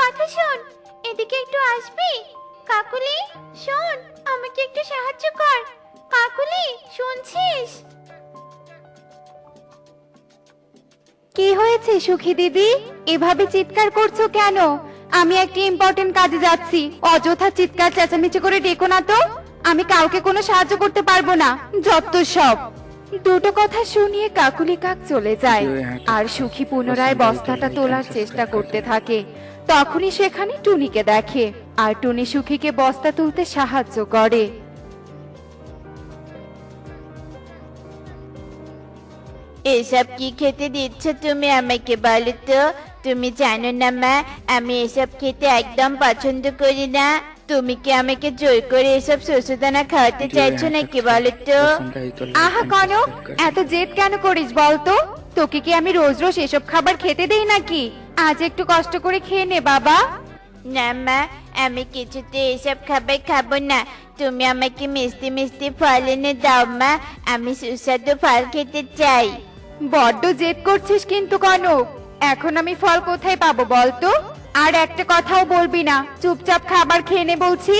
কথা শোন, এদিকে একটু আসবি? কাকুলি, শোন, আমাকে একটু সাহায্য কর। কাকুলি, শুনছিস? কি হয়েছে সুখী দিদি? এভাবে চিৎকার করছ কেন? আমি একটি ইম্পর্টেন্ট কাজে যাচ্ছি। অযথা চিৎকার চেঁচামেচি করে ডেকো না তো। আমি কাউকে কোনো সাহায্য করতে পারব না। যত সব। দুটো কথা শুনিয়ে কাকুলি কাক চলে যায়। আর সুখী পুনরায় বস্তাটা তোলার চেষ্টা করতে থাকে। তখনই সেখানে টুনিকে দেখে। আর টুনি সুখীকে বস্তা তুলতে সাহায্য করে। এসব কি খেতে দিচ্ছ তুমি আমাকে বলো তো? তুমি জানো না মা আমি এসব খেতে একদম পছন্দ করি না। তুমি কি আমাকে জোর করে এসব শস্যদানা খাওয়াতে চাইছো নাকি বলো তো? আহা কনক এত জেদ কেন করিস বলতো? তোকে কি আমি রোজ রোজ এসব খাবার খেতে দেই নাকি? আজ একটু কষ্ট করে খেয়ে নে বাবা। না মা আমি কিছুতে এসব খাবার খাব না। তুমি আমাকে মিষ্টি মিষ্টি ফল এনে দাও মা আমি সুস্বাদু ফল খেতে চাই। বড্ড জেদ করছিস কিন্তু কনক এখন আমি ফল কোথায় পাবো বলতো? আর একটা কথাও বলবি না। চুপচাপ খাবার খেয়ে নে বলছি।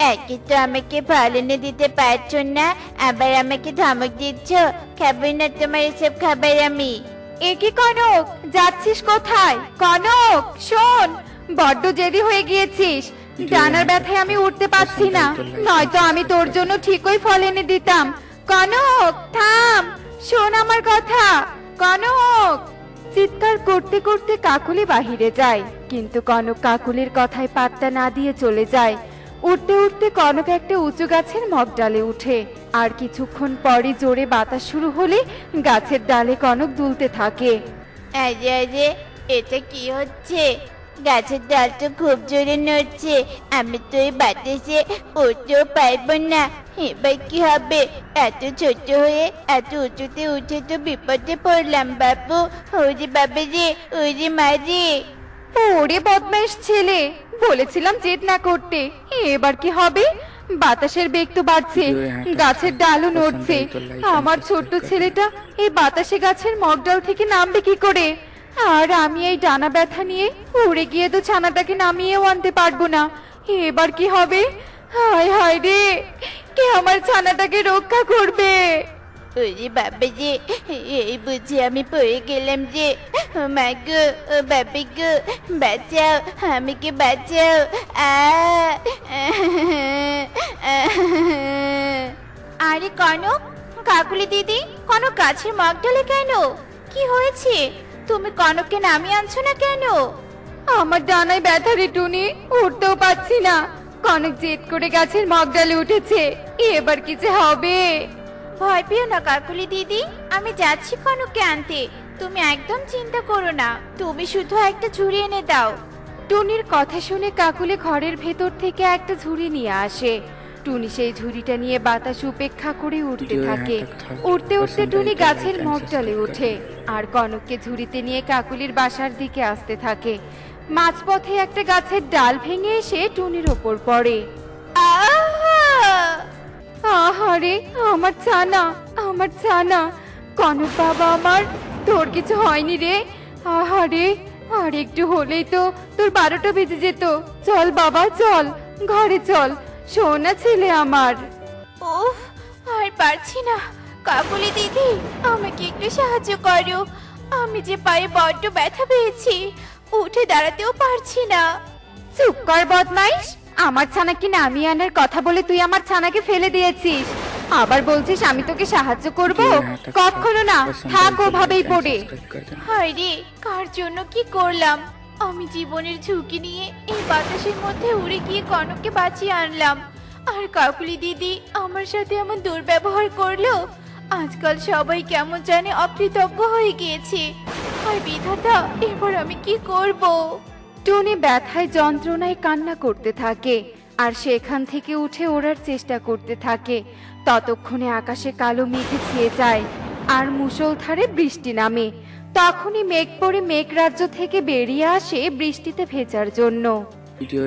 একে তো আমাকে ফল এনে দিতে পারছ না আবার আমাকে ধমক দিচ্ছ? খাব না তোমার এসব খাবার আমি। এ কি কনক? যাচ্ছিস কোথায়? কনক শোন বড্ড জেদি হয়ে গিয়েছিস। ডানার ব্যথায় আমি উঠতে পারছি না। নয়তো আমি তোর জন্য ঠিকই ফল এনে দিতাম। কনক থাম শোন আমার কথা। কনক চিৎকার করতে করতে কাকুলি বাহিরে যায়। কিন্তু কনক কাকুলির কথায় পাত্তা না দিয়ে চলে যায়। উঠতে উঠতে কনক একটা উঁচু গাছের মগ ডালে উঠে। আর কিছুক্ষণ পরে জোরে বাতাস শুরু হলে গাছের ডালে কনক দুলতে থাকে। এই যে, এটা কি হচ্ছে? গাছের ডাল তো খুব জোরে নড়ছে। আমি তো এই বাতাসে উঠতেও পারব না। এবার কি হবে? এত ছোট হয়ে এত উঁচুতে উঠে তো বিপদে পড়লাম বাবু। ওরে বাবা রে ওরে মা রে। ওরে বদমাইশ ছেলে বলেছিলাম জেদ না করতে। এবার কি হবে? বাতাসের বেগ তো বাড়ছে গাছের ডালও নড়ছে। আমার ছোট্ট ছেলেটা এই বাতাসে গাছের মগডাল থেকে নামবে কি করে? আর আমি এই ডানা ব্যথা নিয়ে উড়ে গিয়ে তো ছানাটাকে নামিয়েও আনতে পারব না। এবার কি হবে? হায় হায় রে! কে আমার ছানাটাকে রক্ষা করবে? ওরে বাবা যে এই বুঝি আমি পড়ে গেলাম যে। মা গো ও বাবা গো বাঁচাও আমাকে বাঁচাও? আ আরে কনক কাকুলি দিদি কনক গাছের মগ ডালে কেন? কি হয়েছে? তুমি কনককে নামিয়ে আনছো না কেন? আমার ডানায় ব্যথা রে টুনি উঠতেও পাচ্ছি না। কনক জেদ করে গাছের মগডালে উঠেছে এবার কি যে হবে? ভয় পেও না কাকুলি দিদি। আমি যাচ্ছি কনককে আনতে। তুমি একদম চিন্তা করো না। তুমি শুধু একটা ঝুড়ি এনে দাও। টুনির কথা শুনে কাকুলি ঘরের ভেতর থেকে একটা ঝুড়ি নিয়ে আসে। টুনি সেই ঝুড়িটা নিয়ে বাতাস উপেক্ষা করে উঠতে থাকে। উঠতে উঠতে টুনি গাছের মগডালে ওঠে আর কনককে ঝুড়িতে নিয়ে কাকুলির বাসার দিকে আসতে থাকে। মাঝপথে একটা গাছের ডাল ভেঙে এসে টুনির ওপর পড়ে। আহ! আহারে আমার ছানা আমার ছানা। কনক বাবা আমার তোর কিছু হয়নি রে। আহারে আর একটু হলেই তো তোর বারোটা বেজে যেত। চল বাবা চল ঘরে চল। সোনা ছেলে আমার। উফ আর পারছি না। কাকুলি দিদি আমাকে একটু সাহায্য করো। আমি যে পায়ে বড্ড ব্যথা পেয়েছি উঠে দাঁড়াতেও পারছি না। চুপ কর বদমাইশ। আমার ছানাকে নামিয়ে আনার কথা বলে তুই আমার ছানাকে ফেলে দিয়েছিস। আবার বলছিস আমি তোকে সাহায্য করব? কখনো না। থাক ওভাবেই পড়ে। হায় রে কার জন্য কি করলাম? আমি জীবনের ঝুঁকি নিয়ে এই বাতাসের মধ্যে উড়ে গিয়ে কনককে বাঁচিয়ে আনলাম। আর কাকুলি দিদি আমার সাথে এমন দুর্ব্যবহার করল, আজকাল সবাই কেমন জানে অকৃতজ্ঞ হয়ে গিয়েছে। আর বিধাতা, এবার আমি কি করব? টনি ব্যথায়, যন্ত্রণায় কান্না করতে থাকে, আর সেখান থেকে উঠে ওড়ার চেষ্টা করতে থাকে। ততক্ষণে আকাশে কালো মেঘে ছেয়ে যায়, আর মুষলধারে বৃষ্টি নামে। তখনই মেঘ পড়ে মেঘ রাজ্য থেকে বেরিয়ে আসে বৃষ্টিতে ভেজার জন্য।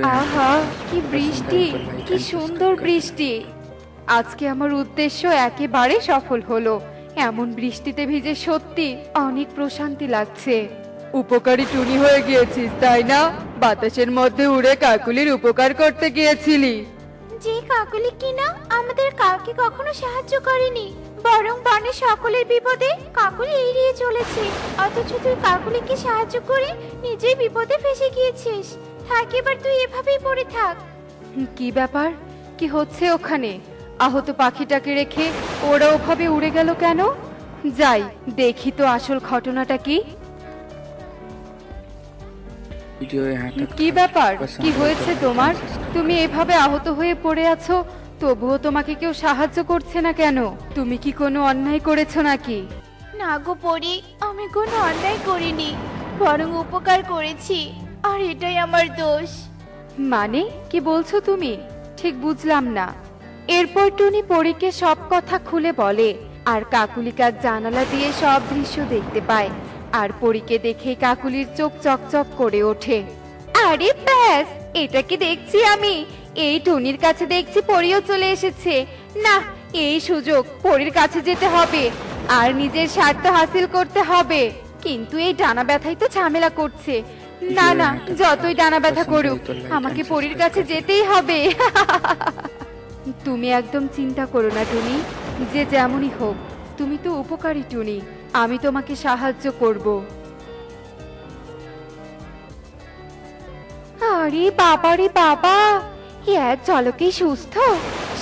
আহা কি বৃষ্টি কি সুন্দর বৃষ্টি। আজকে আমার উদ্দেশ্য একেবারে সফল হলো। এমন বৃষ্টিতে ভিজে সত্যি অনেক প্রশান্তি লাগছে। উপকারী টুনি হয়ে গিয়েছিস তাই না? বাতাসের মধ্যে উড়ে কাকুলির উপকার করতে গিয়েছিলি। যে কাকুলি কিনা আমাদের কাউকে কখনো সাহায্য করেনি। বরং বনে সকলের বিপদে কাকুলি এড়িয়ে চলেছে। অথচ তুই কাকুলিকে সাহায্য করে নিজেই বিপদে ফেসে গিয়েছিস। থাক এবার তুই এভাবেই পড়ে থাক। কি ব্যাপার? কি হচ্ছে ওখানে? আহত পাখিটাকে রেখে ওরা ওভাবে উড়ে গেল কেন? যাই দেখি তো আসল ঘটনাটা কি। কি ব্যাপার? কি হয়েছে তোমার? তুমি এভাবে আহত হয়ে পড়ে আছো? তবুও তোমাকে কেউ সাহায্য করছে না কেন? তুমি কি কোনো অন্যায় করেছ নাকি? না গো পরি আমি কোনো অন্যায় করিনি বরং উপকার করেছি আর এটাই আমার দোষ। মানে কি বলছো তুমি? ঠিক বুঝলাম না। এরপর টুনি পরীকে সব কথা খুলে বলে আর কাকুলি কাক জানালা দিয়ে সব দৃশ্য দেখতে পায় আর পরীকে দেখে কাকুলির চোখ চকচক করে ওঠে। আরে ব্যাস এটা কি দেখছি আমি? এই টুনির কাছে দেখছি পরিও চলে এসেছে। না এই সুযোগ পরীর কাছে যেতে হবে আর নিজের স্বার্থ হাসিল করতে হবে। কিন্তু এই ডানা ব্যথাই তো ঝামেলা করছে। না না যতই ডানা ব্যথা করুক আমাকে পরীর কাছে যেতেই হবে। তুমি একদম চিন্তা করো না টুনি যে যেমনই হোক তুমি তো উপকারী টুনি আমি তোমাকে সাহায্য করব। আরে বাবা রে বাবা! এক ঝলকেই সুস্থ।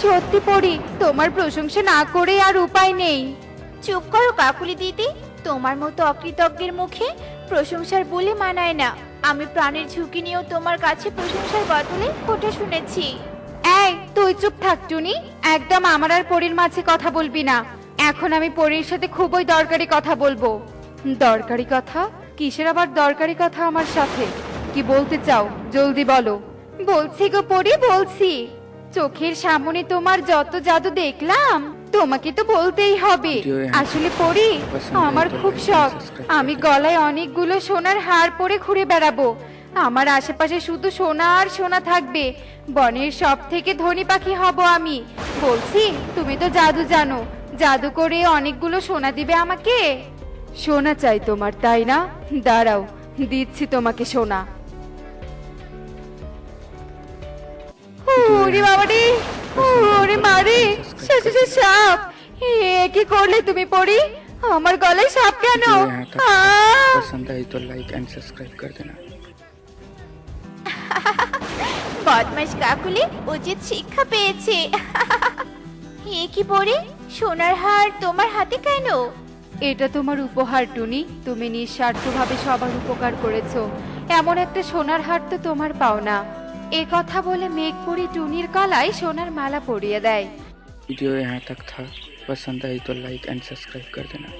সত্যি পড়ি তোমার প্রশংসা না করে আর উপায় নেই। চুপ করো কাকুলি দিদি তোমার মতো অকৃতজ্ঞের মুখে প্রশংসার বলে মানায় না। আমি প্রাণের ঝুঁকি নিয়েও তোমার কাছে প্রশংসার বদলে খোটা শুনেছি। এই তুই চুপ থাক টুনি একদম আমার আর পরীর মাঝে কথা বলবি না। এখন আমি পরীর সাথে খুবই দরকারি কথা বলব। দরকারি কথা? কিসের আবার দরকারি কথা আমার সাথে? কি বলতে চাও? জলদি বলো। বলছি গো পরি বলছি। চোখের সামনে তোমার যত জাদু দেখলাম তোমাকে তো বলতেই হবে। আসলে পরি আমার খুব শখ। আমি গলায় অনেকগুলো সোনার হার পরে ঘুরে বেড়াবো। আমার আশেপাশে শুধু সোনা আর সোনা থাকবে। বনের সব থেকে ধনী পাখি হব আমি। বলছি তুমি তো জাদু জানো। জাদু করে অনেকগুলো সোনা দিবে আমাকে? সোনা চাই তোমার তাই না? দাঁড়াও দিচ্ছি তোমাকে সোনা। ওরে বাবারে ওরে মারে শেষে সাপ। এ কি করলে তুমি পড়ি? আমার গলায় সাপ কেন? হ্যাঁ, পছন্দ হয় তো লাইক এন্ড সাবস্ক্রাইব করে দেনা। বদমাশ কাকুলি উচিত শিক্ষা পেয়েছে। এ কি পড়ি? সোনার হার তোমার হাতে কেন? এটা তোমার উপহার টুনি। তুমি নিঃস্বার্থভাবে সবার উপকার করেছ। এমন একটা সোনার হার তো তোমার পাও না এ কথা বলে মেঘপুরি টুনির গলায় সোনার মালা পরিয়ে দেয় वीडियो यहाँ तक था पसंद आई तो लाइक एंड सब्सक्राइब कर देना